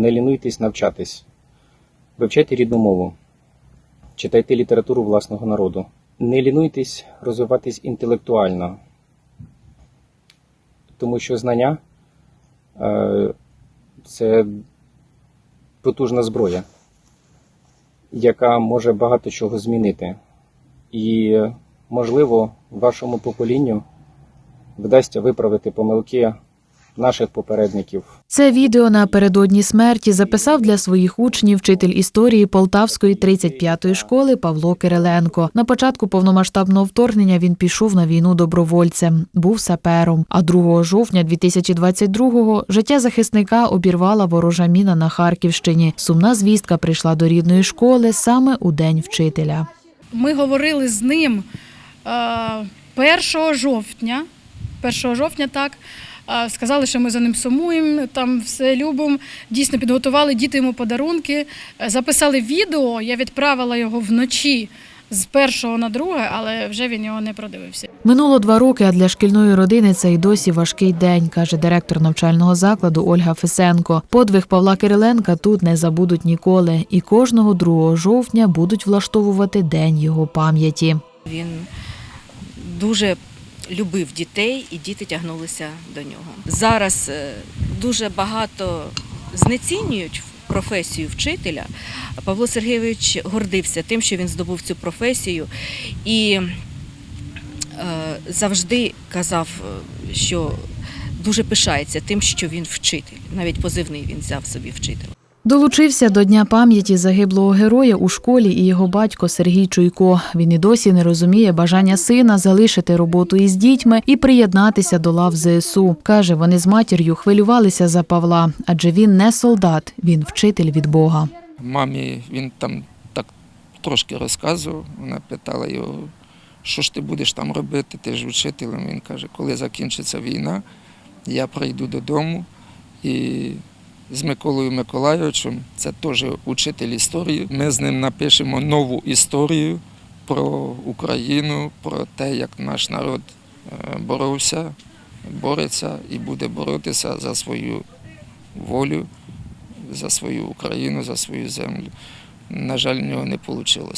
не лінуйтесь навчатись, вивчайте рідну мову, читайте літературу власного народу. Не лінуйтесь розвиватись інтелектуально, тому що знання е, це потужна зброя, яка може багато чого змінити. І, можливо, вашому поколінню вдасться виправити помилки наших попередників. Це відео напередодні смерті записав для своїх учнів вчитель історії Полтавської 35-ї школи Павло Кириленко. На початку повномасштабного вторгнення він пішов на війну добровольцем, був сапером. А 2 жовтня 2022-го життя захисника обірвала ворожа міна на Харківщині. Сумна звістка прийшла до рідної школи саме у день вчителя. Ми говорили з ним е, 1 жовтня. 1 жовтня так. Сказали, що ми за ним сумуємо, там все любимо. Дійсно підготували діти йому подарунки. Е, Записали відео. Я відправила його вночі з першого на друге, але вже він його не продивився. Минуло два роки, а для шкільної родини це й досі важкий день, каже директор навчального закладу Ольга Фесенко. Подвиг Павла Кириленка тут не забудуть ніколи, і кожного 2 жовтня будуть влаштовувати день його пам'яті. Він дуже любив дітей, і діти тягнулися до нього. Зараз е, дуже багато знецінюють професію вчителя. Павло Сергійович гордився тим, що він здобув цю професію, і е, завжди казав, е, що дуже пишається тим, що він вчитель. Навіть позивний він взяв собі вчитель. Долучився до Дня пам'яті загиблого героя у школі і його батько Сергій Чуйко. Він і досі не розуміє бажання сина залишити роботу із дітьми і приєднатися до лав ЗСУ. Каже, вони з матір'ю хвилювалися за Павла, адже він не солдат, він вчитель від Бога. Мамі він там так трошки розказував. Вона питала його, що ж ти будеш там робити, ти ж вчителем. Він каже, коли закінчиться війна, я прийду додому і з Миколою Миколайовичем, це теж учитель історії. Ми з ним напишемо нову історію про Україну, про те, як наш народ е, боровся, бореться і буде боротися за свою волю, за свою Україну, за свою землю. На жаль, в нього не вийшло.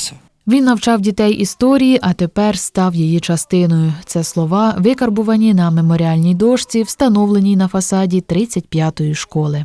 Він навчав дітей історії, а тепер став її частиною. Це слова викарбувані на меморіальній дошці, встановленій на фасаді 35-ї школи.